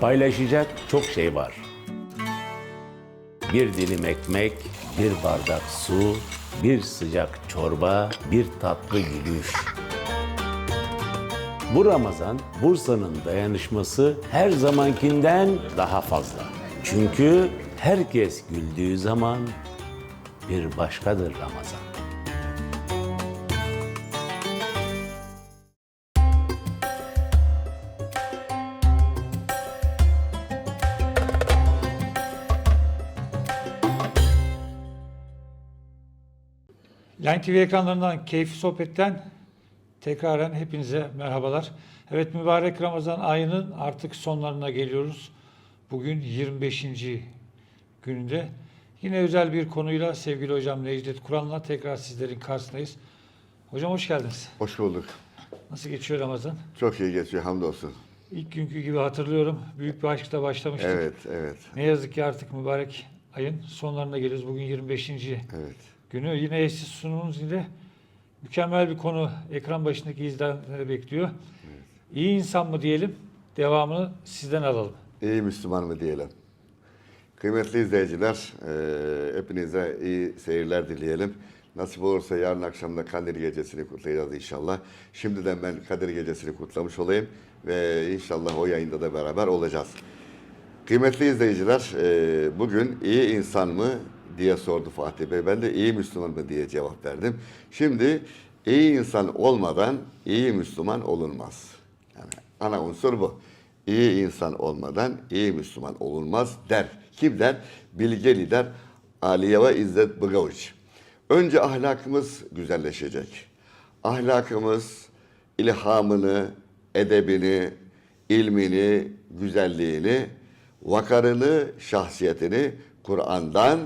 Paylaşacak çok şey var. Bir dilim ekmek, bir bardak su, bir sıcak çorba, bir tatlı gülüş. Bu Ramazan Bursa'nın dayanışması her zamankinden daha fazla. Çünkü herkes güldüğü zaman bir başkadır Ramazan. Line TV ekranlarından keyifli sohbetten tekraren hepinize merhabalar. Evet mübarek Ramazan ayının artık sonlarına geliyoruz. Bugün 25. gününde. Yine özel bir konuyla sevgili hocam Necdet Kur'an'la tekrar sizlerin karşısındayız. Hocam hoş geldiniz. Hoş bulduk. Nasıl geçiyor Ramazan? Çok iyi geçiyor hamdolsun. İlk günkü gibi hatırlıyorum. Büyük bir aşkla başlamıştık. Evet, evet, Ne yazık ki artık mübarek ayın sonlarına geliyoruz. Bugün 25. evet. Günü. Yine eşsiz sunumunuz ile mükemmel bir konu ekran başındaki izleyenleri bekliyor. İyi insan mı diyelim? Devamını sizden alalım. İyi Müslüman mı diyelim. Kıymetli izleyiciler, e, hepinize iyi seyirler dileyelim. Nasip olursa yarın akşam da Kadir Gecesi'ni kutlayacağız inşallah. Şimdiden ben Kadir Gecesi'ni kutlamış olayım ve inşallah o yayında da beraber olacağız. Kıymetli izleyiciler, e, bugün iyi insan mı diye sordu Fatih Bey. Ben de iyi Müslüman mı diye cevap verdim. Şimdi iyi insan olmadan iyi Müslüman olunmaz. Yani ana unsur bu. İyi insan olmadan iyi Müslüman olunmaz der. Kim der? Bilge lider Aliyeva İzzet Bıgavuç. Önce ahlakımız güzelleşecek. Ahlakımız ilhamını, edebini, ilmini, güzelliğini, vakarını, şahsiyetini Kur'an'dan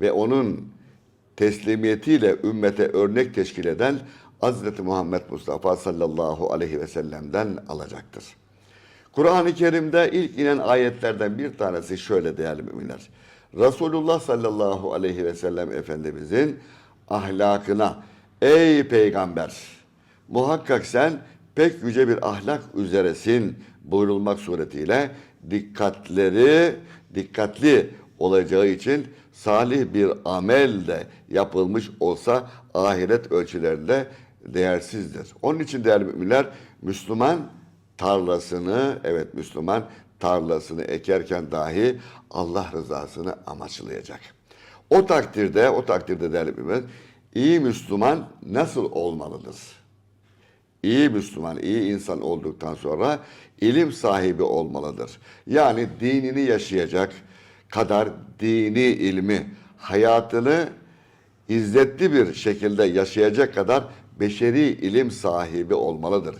ve onun teslimiyetiyle ümmete örnek teşkil eden Hz. Muhammed Mustafa sallallahu aleyhi ve sellem'den alacaktır. Kur'an-ı Kerim'de ilk inen ayetlerden bir tanesi şöyle değerli müminler. Resulullah sallallahu aleyhi ve sellem Efendimizin ahlakına ey peygamber muhakkak sen pek yüce bir ahlak üzeresin buyurulmak suretiyle dikkatleri dikkatli olacağı için salih bir amel de yapılmış olsa ahiret ölçülerinde değersizdir. Onun için değerli müminler Müslüman tarlasını evet Müslüman tarlasını ekerken dahi Allah rızasını amaçlayacak. O takdirde o takdirde değerli müminler iyi Müslüman nasıl olmalıdır? İyi Müslüman, iyi insan olduktan sonra ilim sahibi olmalıdır. Yani dinini yaşayacak kadar dini ilmi, hayatını izzetli bir şekilde yaşayacak kadar beşeri ilim sahibi olmalıdır.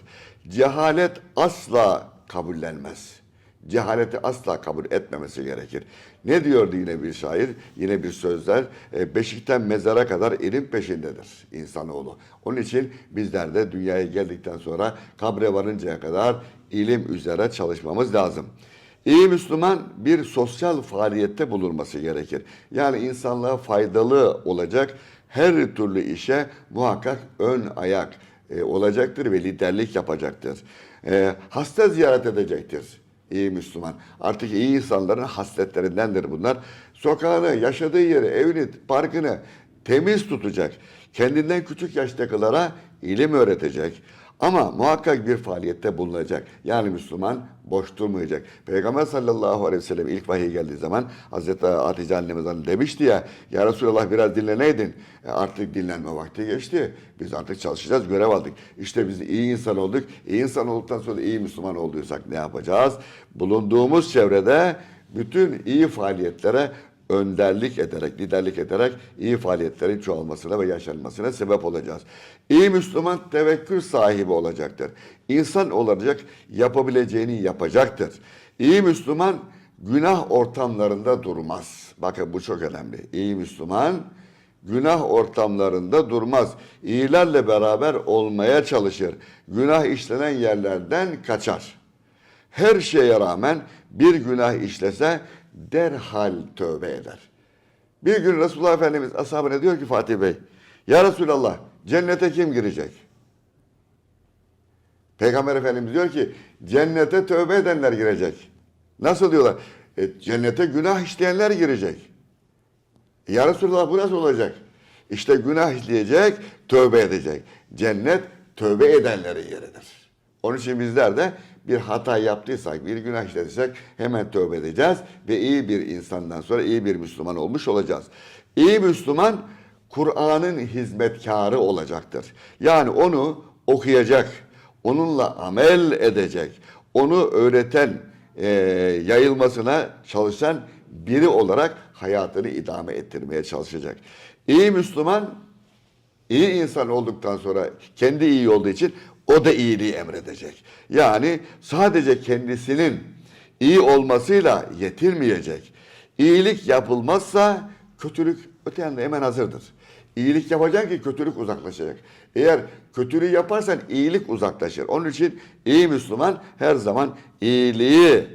Cehalet asla kabullenmez. Cehaleti asla kabul etmemesi gerekir. Ne diyordu yine bir şair? Yine bir sözler. e, Beşikten mezara kadar ilim peşindedir insanoğlu. Onun için bizler de dünyaya geldikten sonra kabre varıncaya kadar ilim üzere çalışmamız lazım. İyi Müslüman bir sosyal faaliyette bulunması gerekir. Yani insanlığa faydalı olacak her türlü işe muhakkak ön ayak e, olacaktır ve liderlik yapacaktır. E, hasta ziyaret edecektir iyi Müslüman. Artık iyi insanların hasletlerindendir bunlar. Sokağını, yaşadığı yeri, evini, parkını temiz tutacak. Kendinden küçük yaştakılara ilim öğretecek. Ama muhakkak bir faaliyette bulunacak. Yani Müslüman boş durmayacak. Peygamber sallallahu aleyhi ve sellem ilk vahiy geldiği zaman Hazreti Hatice annemiz hanım demişti ya Ya Resulallah biraz dinleneydin. E artık dinlenme vakti geçti. Biz artık çalışacağız, görev aldık. İşte biz iyi insan olduk. İyi insan olduktan sonra iyi Müslüman olduysak ne yapacağız? Bulunduğumuz çevrede bütün iyi faaliyetlere önderlik ederek, liderlik ederek iyi faaliyetlerin çoğalmasına ve yaşanmasına sebep olacağız. İyi Müslüman tevekkül sahibi olacaktır. İnsan olacak, yapabileceğini yapacaktır. İyi Müslüman günah ortamlarında durmaz. Bakın bu çok önemli. İyi Müslüman günah ortamlarında durmaz. İyilerle beraber olmaya çalışır. Günah işlenen yerlerden kaçar. Her şeye rağmen bir günah işlese derhal tövbe eder. Bir gün Resulullah Efendimiz ashabına diyor ki Fatih Bey, Ya Resulallah cennete kim girecek? Peygamber Efendimiz diyor ki cennete tövbe edenler girecek. Nasıl diyorlar? E, cennete günah işleyenler girecek. Ya Resulallah bu nasıl olacak? İşte günah işleyecek, tövbe edecek. Cennet tövbe edenlerin yeridir. Onun için bizler de bir hata yaptıysak, bir günah işlediysek hemen tövbe edeceğiz ve iyi bir insandan sonra iyi bir Müslüman olmuş olacağız. İyi Müslüman Kur'an'ın hizmetkarı olacaktır. Yani onu okuyacak, onunla amel edecek, onu öğreten, e, yayılmasına çalışan biri olarak hayatını idame ettirmeye çalışacak. İyi Müslüman, iyi insan olduktan sonra kendi iyi olduğu için o da iyiliği emredecek. Yani sadece kendisinin iyi olmasıyla yetinmeyecek. İyilik yapılmazsa kötülük öte yanda hemen hazırdır. İyilik yapacaksın ki kötülük uzaklaşacak. Eğer kötülüğü yaparsan iyilik uzaklaşır. Onun için iyi Müslüman her zaman iyiliği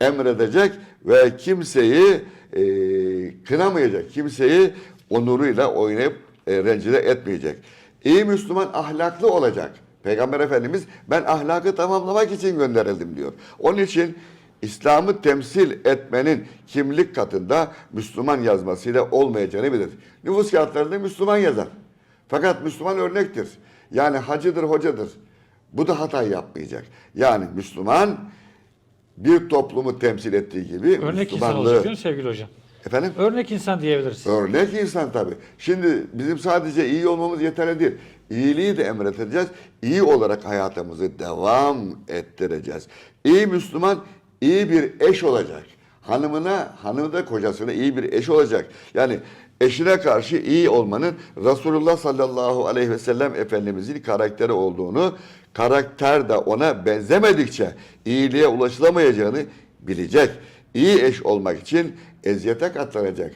emredecek ve kimseyi e, kınamayacak. Kimseyi onuruyla oynayıp e, rencide etmeyecek. İyi Müslüman ahlaklı olacak. Peygamber Efendimiz ben ahlakı tamamlamak için gönderildim diyor. Onun için İslam'ı temsil etmenin kimlik katında Müslüman yazmasıyla olmayacağını bilir. Nüfus kağıtlarında Müslüman yazar. Fakat Müslüman örnektir. Yani hacıdır, hocadır. Bu da hata yapmayacak. Yani Müslüman bir toplumu temsil ettiği gibi Örnek Müslümanlığı... mi sevgili hocam? Efendim? Örnek insan diyebiliriz. Örnek insan tabii. Şimdi bizim sadece iyi olmamız yeterli değil. İyiliği de emredeceğiz. İyi olarak hayatımızı devam ettireceğiz. İyi Müslüman iyi bir eş olacak. Hanımına, hanımı da kocasına iyi bir eş olacak. Yani eşine karşı iyi olmanın Resulullah sallallahu aleyhi ve sellem Efendimizin karakteri olduğunu, karakter de ona benzemedikçe iyiliğe ulaşılamayacağını bilecek. İyi eş olmak için eziyete katlanacak.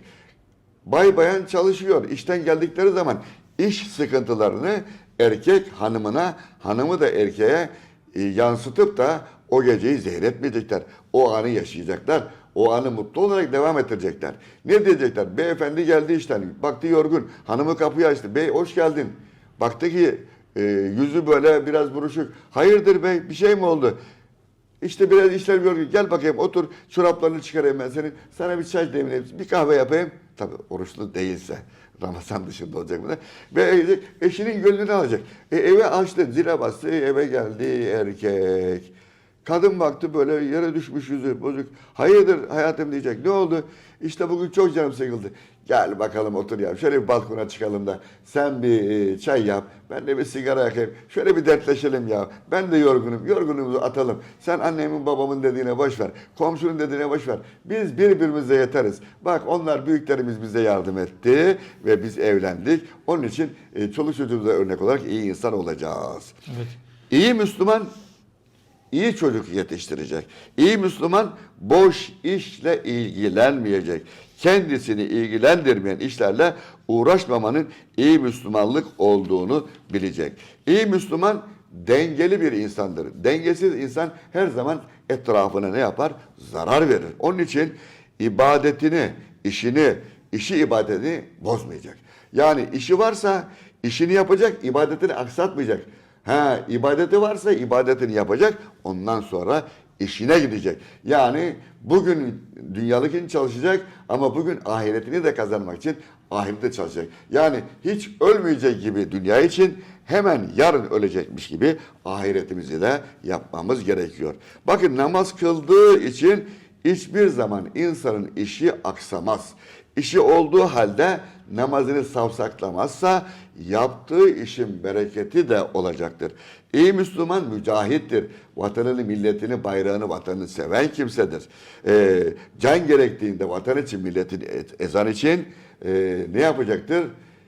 Bay bayan çalışıyor. İşten geldikleri zaman iş sıkıntılarını erkek hanımına, hanımı da erkeğe e, yansıtıp da o geceyi zehretmeyecekler. O anı yaşayacaklar. O anı mutlu olarak devam ettirecekler. Ne diyecekler? Beyefendi geldi işten. Baktı yorgun. Hanımı kapıyı açtı. Bey hoş geldin. Baktı ki e, yüzü böyle biraz buruşuk. Hayırdır bey bir şey mi oldu? İşte biraz işler görüyor. Gel bakayım otur çoraplarını çıkarayım ben senin. Sana bir çay demleyeyim. Bir kahve yapayım. Tabii oruçlu değilse. Ramazan dışında olacak bu da. Ve eşinin gönlünü alacak. E, eve açtı, zile bastı, eve geldi erkek. Kadın baktı böyle yere düşmüş yüzü bozuk. Hayırdır hayatım diyecek. Ne oldu? İşte bugün çok canım sıkıldı. Gel bakalım otur ya. Şöyle bir balkona çıkalım da sen bir e, çay yap. Ben de bir sigara yakayım. Şöyle bir dertleşelim ya. Ben de yorgunum. Yorgunumuzu atalım. Sen annemin babamın dediğine boş ver. Komşunun dediğine boş ver. Biz birbirimize yeteriz. Bak onlar büyüklerimiz bize yardım etti ve biz evlendik. Onun için e, çoluk çocuğumuza örnek olarak iyi insan olacağız. Evet. İyi Müslüman iyi çocuk yetiştirecek. İyi Müslüman boş işle ilgilenmeyecek. Kendisini ilgilendirmeyen işlerle uğraşmamanın iyi Müslümanlık olduğunu bilecek. İyi Müslüman dengeli bir insandır. Dengesiz insan her zaman etrafına ne yapar? Zarar verir. Onun için ibadetini, işini, işi ibadetini bozmayacak. Yani işi varsa işini yapacak, ibadetini aksatmayacak. Ha ibadeti varsa ibadetini yapacak. Ondan sonra işine gidecek. Yani bugün dünyalık için çalışacak ama bugün ahiretini de kazanmak için ahirette çalışacak. Yani hiç ölmeyecek gibi dünya için hemen yarın ölecekmiş gibi ahiretimizi de yapmamız gerekiyor. Bakın namaz kıldığı için hiçbir zaman insanın işi aksamaz. İşi olduğu halde namazını savsaklamazsa yaptığı işin bereketi de olacaktır. İyi Müslüman mücahittir. Vatanını, milletini, bayrağını, vatanını seven kimsedir. Ee, can gerektiğinde vatan için, milletin ezan için e, ne yapacaktır?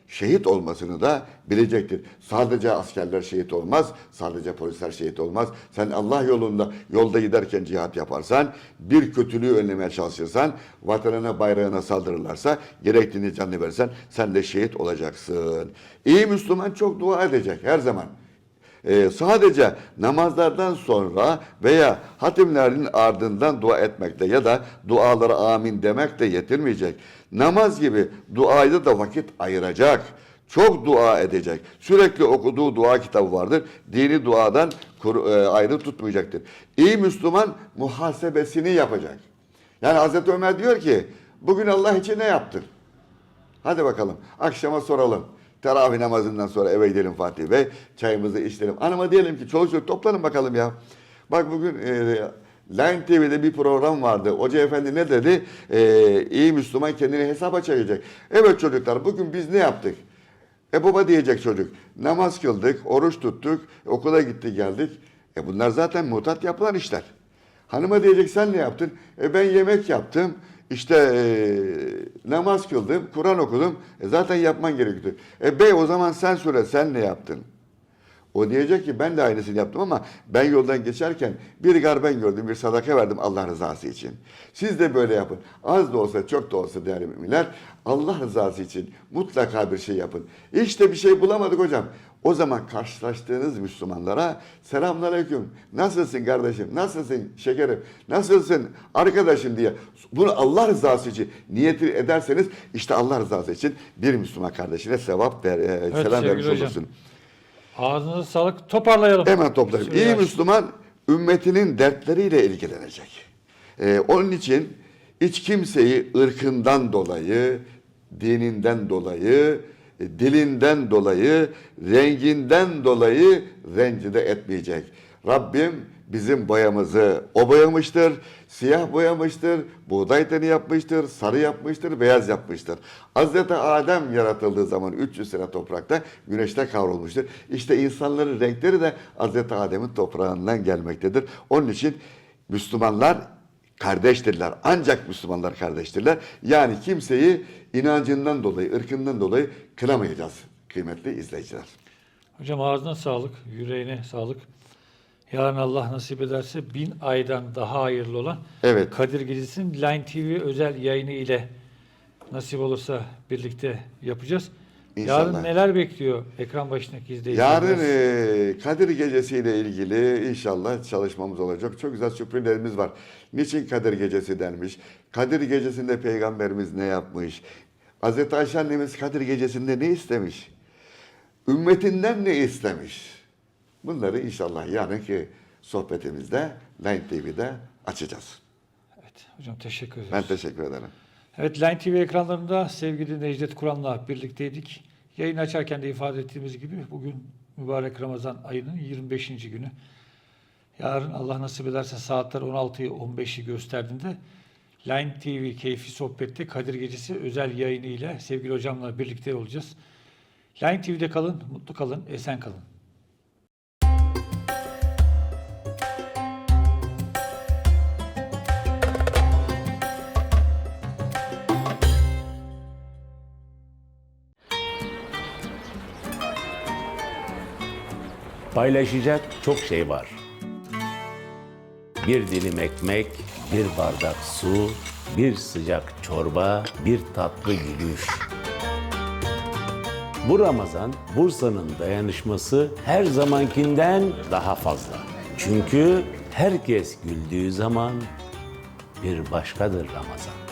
Şehit olmasını da bilecektir. Sadece askerler şehit olmaz, sadece polisler şehit olmaz. Sen Allah yolunda yolda giderken cihat yaparsan, bir kötülüğü önlemeye çalışırsan, vatanına bayrağına saldırırlarsa, gerektiğini canını versen sen de şehit olacaksın. İyi Müslüman çok dua edecek her zaman. Ee, sadece namazlardan sonra veya hatimlerin ardından dua etmekle ya da dualara amin demekle yetinmeyecek. Namaz gibi duayda da vakit ayıracak. Çok dua edecek. Sürekli okuduğu dua kitabı vardır. Dini duadan kur- e, ayrı tutmayacaktır. İyi Müslüman muhasebesini yapacak. Yani Hazreti Ömer diyor ki bugün Allah için ne yaptın? Hadi bakalım akşama soralım. Teravih namazından sonra eve gidelim Fatih Bey. Çayımızı içelim. Anama diyelim ki çoluk çocuk toplanın bakalım ya. Bak bugün e, Line TV'de bir program vardı. Hoca efendi ne dedi? E, iyi Müslüman kendini hesaba çekecek. Evet çocuklar bugün biz ne yaptık? E baba diyecek çocuk. Namaz kıldık, oruç tuttuk, okula gittik geldik. E bunlar zaten mutat yapılan işler. Hanıma diyecek sen ne yaptın? E ben yemek yaptım. İşte e, namaz kıldım, Kur'an okudum. E zaten yapman gerekiyordu. E bey o zaman sen söyle sen ne yaptın? O diyecek ki ben de aynısını yaptım ama ben yoldan geçerken bir garben gördüm, bir sadaka verdim Allah rızası için. Siz de böyle yapın. Az da olsa çok da olsa değerli müminler Allah rızası için mutlaka bir şey yapın. İşte bir şey bulamadık hocam. O zaman karşılaştığınız Müslümanlara selamünaleyküm. Nasılsın kardeşim? Nasılsın şekerim? Nasılsın arkadaşım diye. Bunu Allah rızası için niyet ederseniz işte Allah rızası için bir Müslüman kardeşine sevap ver, e, selam sevgili vermiş hocam. olursun. Ağzınıza sağlık. Toparlayalım. Hemen toplayayım. İyi. Müslüman ümmetinin dertleriyle ilgilenecek. Ee, onun için hiç kimseyi ırkından dolayı, dininden dolayı, e, dilinden dolayı, renginden dolayı rencide etmeyecek. Rabbim bizim boyamızı o boyamıştır, siyah boyamıştır, buğday teni yapmıştır, sarı yapmıştır, beyaz yapmıştır. Hazreti Adem yaratıldığı zaman 300 sene toprakta güneşte kavrulmuştur. İşte insanların renkleri de Hazreti Adem'in toprağından gelmektedir. Onun için Müslümanlar kardeştirler. Ancak Müslümanlar kardeştirler. Yani kimseyi inancından dolayı, ırkından dolayı kınamayacağız kıymetli izleyiciler. Hocam ağzına sağlık, yüreğine sağlık. Yarın Allah nasip ederse bin aydan daha hayırlı olan Evet. Kadir Gecesi'nin Line TV özel yayını ile nasip olursa birlikte yapacağız. İnşallah. Yarın neler bekliyor ekran başındaki izleyicilerimiz? Yarın e, Kadir Gecesi ile ilgili inşallah çalışmamız olacak. Çok güzel sürprizlerimiz var. Niçin Kadir Gecesi denmiş? Kadir Gecesi'nde Peygamberimiz ne yapmış? Hazreti Ayşe annemiz Kadir Gecesi'nde ne istemiş? Ümmetinden ne istemiş? Bunları inşallah yarınki sohbetimizde Line TV'de açacağız. Evet, hocam teşekkür ederiz. Ben teşekkür ederim. Evet Line TV ekranlarında sevgili Necdet Kur'an'la birlikteydik. Yayın açarken de ifade ettiğimiz gibi bugün mübarek Ramazan ayının 25. günü. Yarın Allah nasip ederse saatler 16'yı 15'i gösterdiğinde Line TV keyfi sohbette Kadir Gecesi özel yayını ile sevgili hocamla birlikte olacağız. Line TV'de kalın, mutlu kalın, esen kalın. Paylaşacak çok şey var. Bir dilim ekmek, bir bardak su, bir sıcak çorba, bir tatlı gülüş. Bu Ramazan Bursa'nın dayanışması her zamankinden daha fazla. Çünkü herkes güldüğü zaman bir başkadır Ramazan.